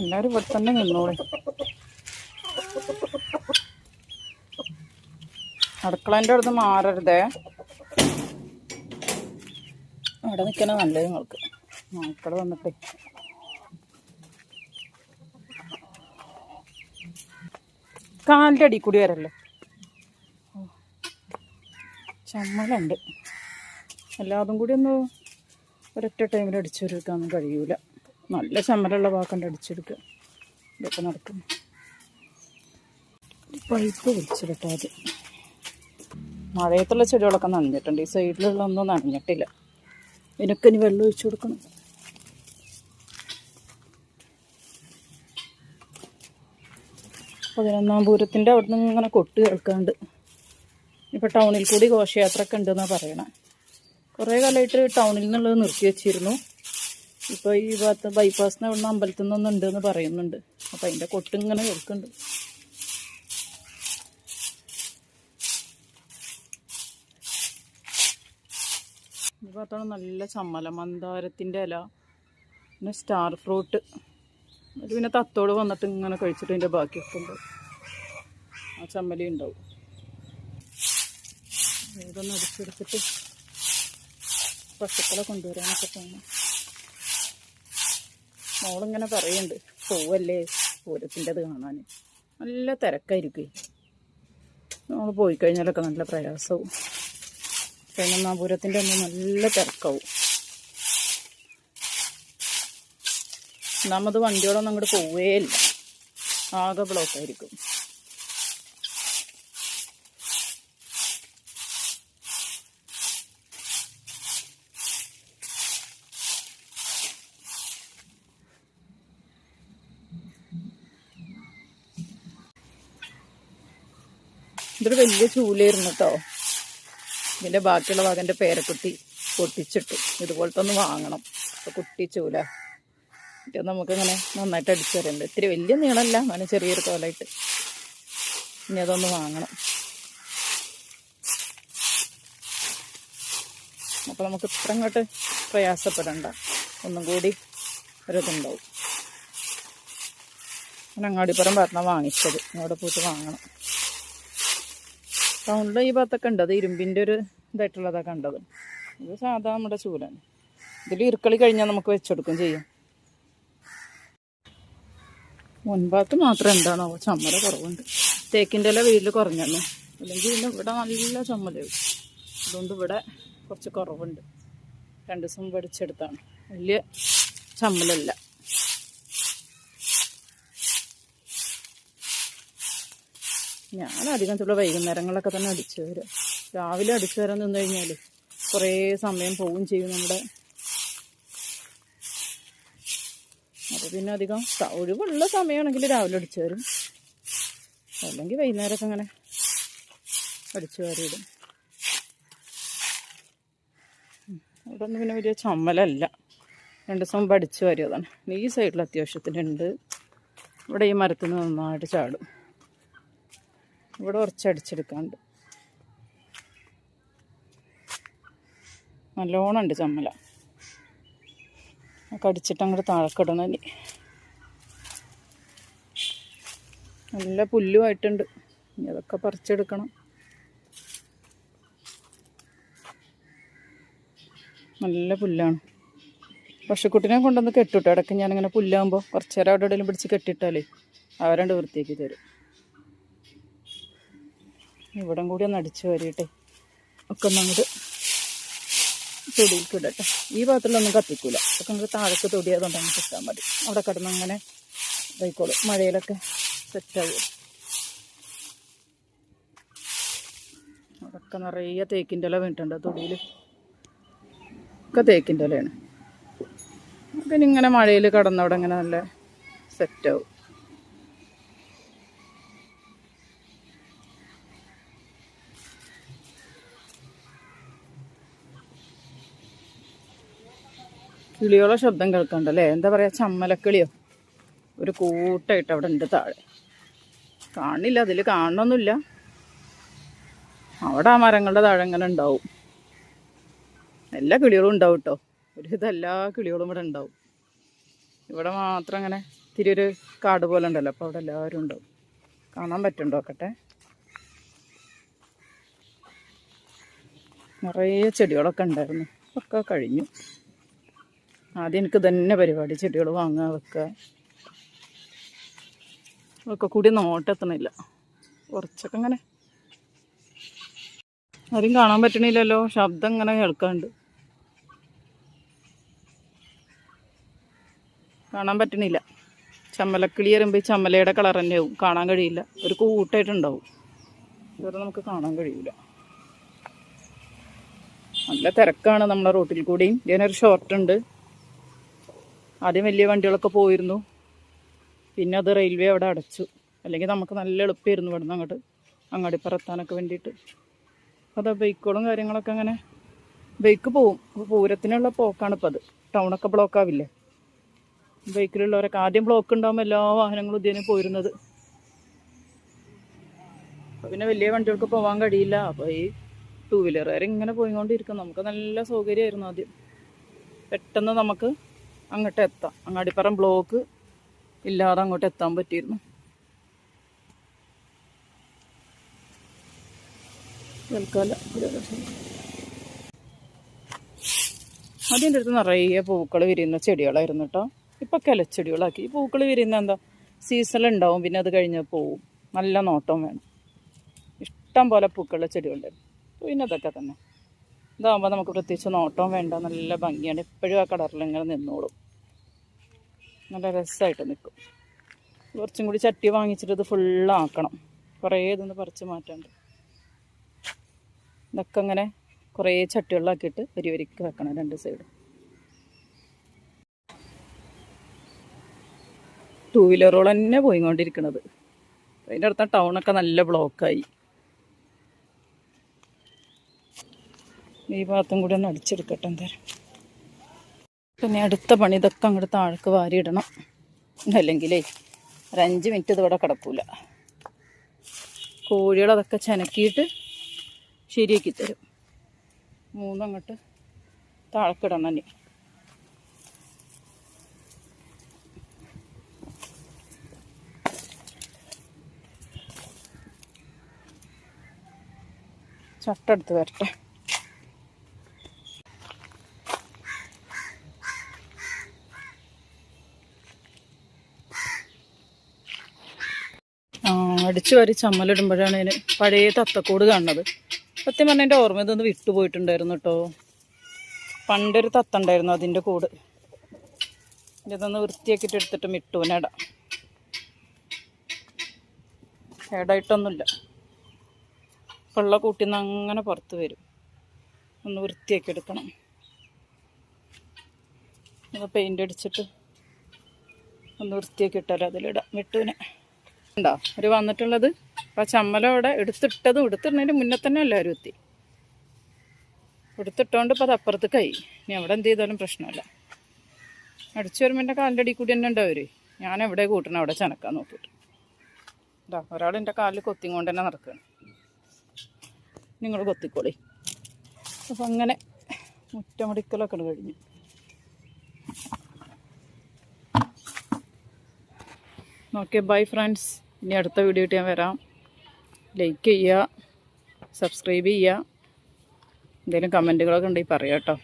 എല്ലാവരും ഇവിടെ തന്നെ നിന്നോളെ. അടുക്കളന്റെ അടുത്ത് മാറരുതേ. അവിടെ നിൽക്കണ നല്ലത് നിങ്ങൾക്ക്. മക്കൾ വന്നിട്ടേ. കാലിന്റെ അടി കൂടി വരല്ലേ. ചമ്മലുണ്ട്. എല്ലാതും കൂടി ഒന്ന് ഒരൊറ്റ ടൈമിൽ അടിച്ചു അടിച്ചെടുക്കാനൊന്നും കഴിയൂല. നല്ല ചമ്മലുള്ള വാക്കണ്ട് അടിച്ചെടുക്കുക ഇതൊക്കെ നടക്കും. പൈപ്പ് വലിച്ചെടുത്താൽ മതി മഴയത്തുള്ള ചെടികളൊക്കെ നനഞ്ഞിട്ടുണ്ട്. ഈ സൈഡിലുള്ള ഒന്നും നനഞ്ഞിട്ടില്ല. ഇതിനൊക്കെ ഇനി വെള്ളം ഒഴിച്ചു കൊടുക്കണം. പതിനൊന്നാം പൂരത്തിന്റെ അവിടെ നിന്ന് ഇങ്ങനെ കൊട്ട് കേൾക്കാണ്ട്. ഇപ്പോൾ ടൗണിൽ കൂടി ഘോഷയാത്ര ഒക്കെ ഉണ്ടെന്നാണ് പറയണേ. കുറേ കാലമായിട്ട് ടൗണിൽ നിന്നുള്ളത് നിർത്തി വെച്ചിരുന്നു. ഇപ്പോൾ ഈ ഭാഗത്ത് ബൈപ്പാസിന് അവിടെ നിന്ന് അമ്പലത്തിൽ നിന്നൊന്നും ഉണ്ടെന്ന് പറയുന്നുണ്ട്. അപ്പോൾ അതിന്റെ കൊട്ടിങ്ങനെ കേൾക്കുന്നുണ്ട്. ഭാഗത്താണ് നല്ല ചമ്മല മന്ദാരത്തിന്റെ ഇല പിന്നെ സ്റ്റാർ ഫ്രൂട്ട് അത് പിന്നെ തത്തോട് വന്നിട്ട് ഇങ്ങനെ കഴിച്ചിട്ട് അതിന്റെ ബാക്കി ഒക്കെ ആ ചമ്മലി ഉണ്ടാവും. ഇതൊന്ന് അടിച്ചെടുത്തിട്ട് പശുക്കളെ കൊണ്ടുവരാനൊക്കെ പോകണം മോളിങ്ങനെ പറയുന്നുണ്ട് പോവല്ലേ പൂരത്തിന്റെത് കാണാൻ നല്ല തിരക്കായിരിക്കും. നമ്മൾ പോയി കഴിഞ്ഞാലൊക്കെ നല്ല പ്രയാസവും. പതിനൊന്നാം പൂരത്തിന്റെ ഒന്ന് നല്ല തിരക്കാവും. ഒന്നാമത് വണ്ടിയോടൊന്നും അങ്ങോട്ട് പോവേ ഇല്ല ആകെ ബ്ലോക്കായിരിക്കും ഇതൊരു വലിയ ചൂലായിരുന്നു കേട്ടോ ഇതിന്റെ ബാക്കിയുള്ള ഭാഗന്റെ പേരക്കുട്ടി പൊട്ടിച്ചിട്ടു ഇതുപോലത്തെ ഒന്ന് വാങ്ങണം. അപ്പോൾ കുട്ടി ചൂല. എന്നിട്ട് നമുക്കിങ്ങനെ നന്നായിട്ട് അടിച്ചു ഇത്തിരി വലിയ നീളമല്ല അങ്ങനെ ചെറിയൊരു കോലായിട്ട്. ഇനി അതൊന്ന് വാങ്ങണം. അപ്പോൾ നമുക്ക് ഇത്ര അങ്ങോട്ട് പ്രയാസപ്പെടണ്ട. ഒന്നും കൂടി ഒരിതുണ്ടാവും ഞാൻ അങ്ങാടിപ്പുറം പറഞ്ഞാൽ വാങ്ങിച്ചത്. അവിടെ പോയിട്ട് വാങ്ങണം. ടൗണിൽ ഈ ഭാഗത്തൊക്കെ ഉണ്ട്. അത് ഇരുമ്പിന്റെ ഒരു ഇതായിട്ടുള്ളതാണ് കണ്ടത്. ഇത് സാധാ നമ്മുടെ ചൂലാണ് ഇതിൽ ഇറുക്കളി കഴിഞ്ഞാൽ നമുക്ക് വെച്ചെടുക്കും ചെയ്യാം. മുൻഭാഗത്ത് മാത്രം എന്താണോ ചമ്മല കുറവുണ്ട്. തേക്കിന്റെ ഇല വീട്ടിൽ കുറഞ്ഞു അല്ലെങ്കിൽ പിന്നെ ഇവിടെ നല്ല ചമ്മലാവും അതുകൊണ്ട് ഇവിടെ കുറച്ച് കുറവുണ്ട്. രണ്ട് ദിവസം പഠിച്ചെടുത്താണ് വലിയ ചമ്മലല്ല. ഞാൻ അധികം തുള്ള വൈകുന്നേരങ്ങളൊക്കെ തന്നെ അടിച്ചു വരാം. രാവിലെ അടിച്ചു വരാൻ നിന്ന് കഴിഞ്ഞാൽ കുറേ സമയം പോവും ചെയ്യും നമ്മുടെ അപ്പോൾ പിന്നെ അധികം ഒഴിവുള്ള സമയമാണെങ്കിൽ രാവിലെ അടിച്ചു വരും. അല്ലെങ്കിൽ വൈകുന്നേരമൊക്കെ അങ്ങനെ അടിച്ചു വാരിയിടും. ഇവിടെ ഒന്നും പിന്നെ വലിയ ചമ്മലല്ല. രണ്ട് ദിവസം മുമ്പ് അടിച്ചു ഈ സൈഡിൽ അത്യാവശ്യത്തിനുണ്ട്. ഇവിടെ ഈ മരത്തിൽ നിന്ന് നന്നായിട്ട് ചാടും. ഇവിടെ കുറച്ച് അടിച്ചെടുക്കാണ്ട് നല്ലോണം ഉണ്ട് ചമ്മല. ഒക്കെ അടിച്ചിട്ട് അങ്ങോട്ട് താഴെക്കിടണം നല്ല പുല്ലുമായിട്ടുണ്ട് ഇനി അതൊക്കെ പറിച്ചെടുക്കണം. നല്ല പുല്ലാണ്. പശുക്കുട്ടിനെ കൊണ്ടുവന്ന് കെട്ടിട്ടു? ഇടയ്ക്ക് ഞാനിങ്ങനെ പുല്ലാകുമ്പോൾ കുറച്ച് നേരം അവിടെ എവിടെയെങ്കിലും പിടിച്ച് കെട്ടിട്ടാലേ അവരണ്ട് വൃത്തിയാക്കി തരും. ഇവിടം കൂടി ഒന്ന് അടിച്ചു വരിയിട്ടെ. ഒക്കെ അങ്ങോട്ട് തൊടിയിലേക്ക് ഇടട്ടെ ഈ ഭാഗത്തുള്ളൊന്നും കത്തിക്കൂല. ഒക്കെ നമുക്ക് താഴേക്ക് തൊടി അതുകൊണ്ട് അങ്ങ് മതി. അവിടെ കിടന്ന് അങ്ങനെ ഇതായിക്കോളും. മഴയിലൊക്കെ സെറ്റാകും അവിടെയൊക്കെ നിറയെ തേക്കിന്റെ ഇല വീണിട്ടുണ്ട്. തൊടിയിൽ ഒക്കെ തേക്കിന്റെ ഇലയാണ്. പിന്നെ ഇങ്ങനെ മഴയിൽ കിടന്നവിടെ ഇങ്ങനെ നല്ല സെറ്റാവും കിളിയോളെ ശബ്ദം കേൾക്കണ്ടല്ലേ? എന്താ പറയാ ചമ്മലക്കിളിയോ? ഒരു കൂട്ടായിട്ട് അവിടെ ഉണ്ട് താഴെ. കാണില്ല അതിൽ കാണണമെന്നില്ല അവിടെ ആ മരങ്ങളുടെ താഴെ ഇങ്ങനെ ഉണ്ടാവും. എല്ലാ കിളികളും ഉണ്ടാവും കേട്ടോ ഒരു ഇതെല്ലാ കിളികളും ഇവിടെ ഉണ്ടാവും. ഇവിടെ മാത്രം അങ്ങനെ ഇത്തിരി ഒരു കാട് പോലെ ഉണ്ടല്ലോ അപ്പോൾ അവിടെ എല്ലാവരും ഉണ്ടാവും. കാണാൻ പറ്റുന്നുണ്ടോ? നോക്കട്ടെ. നിറയെ ചെടികളൊക്കെ ഉണ്ടായിരുന്നു. ഒക്കെ കഴിഞ്ഞു. ആദ്യം എനിക്ക് തന്നെ പരിപാടി ചെടികൾ വാങ്ങുക വെക്കുക. ഒക്കെ കൂടി നോട്ടെത്തണില്ല കുറച്ചൊക്കെ ഇങ്ങനെ ആരും കാണാൻ പറ്റണില്ലല്ലോ. ശബ്ദം ഇങ്ങനെ കേൾക്കാണ്ട്. കാണാൻ പറ്റണില്ല. ചമ്മലക്കിളി വരുമ്പോൾ ചമ്മലയുടെ കളർ തന്നെയാവും കാണാൻ കഴിയില്ല. ഒരു കൂട്ടായിട്ടുണ്ടാവും. ഇതുവരെ നമുക്ക് കാണാൻ കഴിയില്ല നല്ല തിരക്കാണ് നമ്മുടെ റോട്ടിൽ കൂടിയും. ഇതിനൊരു ഷോർട്ട് ഉണ്ട്. ആദ്യം വലിയ വണ്ടികളൊക്കെ പോയിരുന്നു. പിന്നെ അത് റെയിൽവേ അവിടെ അടച്ചു. അല്ലെങ്കിൽ നമുക്ക് നല്ല എളുപ്പമായിരുന്നു ഇവിടുന്ന് അങ്ങോട്ട് അങ്ങാടി പറത്താനൊക്കെ വേണ്ടിയിട്ട്. അതാ ബൈക്കുകളും കാര്യങ്ങളൊക്കെ അങ്ങനെ ബൈക്ക് പോവും. അപ്പോൾ പൂരത്തിനുള്ള പോക്കാണ് ഇപ്പോൾ അത് ടൗണൊക്കെ ബ്ലോക്ക് ആവില്ലേ? ബൈക്കിലുള്ളവരൊക്കെ ആദ്യം ബ്ലോക്ക് ഉണ്ടാകുമ്പോൾ എല്ലാ വാഹനങ്ങളും ഇതിനെ പോയിരുന്നത്. അപ്പോൾ പിന്നെ വലിയ വണ്ടികൾക്ക് പോകാൻ കഴിയില്ല. അപ്പോൾ ഈ ടൂ വീലറുകാർ ഇങ്ങനെ പോയിക്കൊണ്ടിരിക്കും. നമുക്ക് നല്ല സൗകര്യമായിരുന്നു ആദ്യം. പെട്ടെന്ന് നമുക്ക് അങ്ങോട്ട് എത്താം. അങ്ങാടിപ്പുറം ബ്ലോക്ക് ഇല്ലാതെ അങ്ങോട്ട് എത്താൻ പറ്റിയിരുന്നു. അതിന്റെ അടുത്ത് നിറയെ പൂക്കൾ വിരിയുന്ന ചെടികളായിരുന്നു കേട്ടോ. ഇപ്പം കിലച്ചെടികളാക്കി. ഈ പൂക്കൾ വിരിയുന്ന എന്താ? സീസൺ ഉണ്ടാവും. പിന്നെ അത് കഴിഞ്ഞ് പോവും. നല്ല നോട്ടം വേണം. ഇഷ്ടം പോലെ പൂക്കളുടെ ചെടികളുണ്ടായിരുന്നു പിന്നെ അതൊക്കെ തന്നെ. ഇതാകുമ്പോൾ നമുക്ക് പ്രത്യേകിച്ച് നോട്ടവും വേണ്ട. നല്ല ഭംഗിയാണ്. എപ്പോഴും ആ കളറിൽ ഇങ്ങനെ നിന്നോളും. നല്ല രസമായിട്ട് നിൽക്കും കുറച്ചും കൂടി ചട്ടി വാങ്ങിച്ചിട്ട് ഇത് ഫുള്ളാക്കണം കുറേ ഇതൊന്ന് പറിച്ച് മാറ്റാണ്ട്. ഇതൊക്കെ അങ്ങനെ കുറേ ചട്ടികളിലാക്കിയിട്ട് വരി വരിക്ക് വെക്കണം രണ്ട് സൈഡും ടൂ വീലറുകൾ തന്നെ പോയിക്കൊണ്ടിരിക്കണത്. അതിന്റെ അടുത്ത ടൗണൊക്കെ നല്ല ബ്ലോക്കായി ഈ ഭാഗത്തും കൂടി ഒന്ന് അടിച്ചെടുക്കട്ടെ എന്തായാലും. പിന്നെ അടുത്ത പണി ഇതൊക്കെ അങ്ങോട്ട് താഴേക്ക് വാരിയിടണം. അല്ലെങ്കിലേ ഒരു അഞ്ച് മിനിറ്റ് ഇതിവിടെ കിടക്കൂല. കോഴികളതൊക്കെ ചനക്കിയിട്ട് ശരിയാക്കി തരും. മൂന്നങ്ങോട്ട് താഴക്കിടണം ഇനി. ചട്ടെടുത്ത് വരട്ടെ ആ അടിച്ചു വാരി ചമ്മലിടുമ്പോഴാണ് അതിന് പഴയ തത്തക്കൂട് കാണുന്നത്. സത്യം പറഞ്ഞാൽ എന്റെ ഓർമ്മ ഇതൊന്ന് വിട്ടുപോയിട്ടുണ്ടായിരുന്നു കേട്ടോ. പണ്ടൊരു തത്ത ഉണ്ടായിരുന്നു അതിന്റെ കൂട്. ഇതൊന്ന് വൃത്തിയാക്കിയിട്ട് എടുത്തിട്ട് മിട്ടുവിനിടാം കേടായിട്ടൊന്നുമില്ല. വെള്ള കൂട്ടിൽ നിന്ന് അങ്ങനെ പുറത്ത് വരും. ഒന്ന് വൃത്തിയാക്കി എടുക്കണം. പെയിന്റ് അടിച്ചിട്ട് ഒന്ന് വൃത്തിയാക്കി ഇട്ടാലോ അതിലിടാം മിട്ടുവിനെ. ഉണ്ടോ? അവർ വന്നിട്ടുള്ളത്. അപ്പം ആ ചമ്മല അവിടെ എടുത്തിട്ടതും എടുത്തിടുന്നതിന് മുന്നേ തന്നെ എല്ലാവരും എത്തി. എടുത്തിട്ടോണ്ട് ഇപ്പം അത് കൈ ഇനി അവിടെ എന്ത് ചെയ്താലും പ്രശ്നമില്ല. അടിച്ചു വരുമ്പോൾ എന്റെ കാലിന്റെ അടി കൂടി തന്നെ ഉണ്ടാവര് ഞാൻ എവിടെ കൂട്ടണം അവിടെ ചനക്കാൻ നോക്കിയിട്ട്. ഇതാ ഒരാൾ എന്റെ കാലിൽ കൊത്തിക്കൊണ്ട് തന്നെ നടക്കുകയാണ് നിങ്ങൾ കൊത്തിക്കോളി. അപ്പം അങ്ങനെ മുറ്റമടിക്കലൊക്കെ കഴിഞ്ഞു. Okay bye friends. ഇനി അടുത്ത വീഡിയോ ഞാൻ വരാം. ലൈക്ക് ചെയ്യുക സബ്സ്ക്രൈബ് ചെയ്യുക. എന്തെങ്കിലും കമന്റുകളൊക്കെ ഉണ്ടെങ്കിൽ പറയാം കേട്ടോ.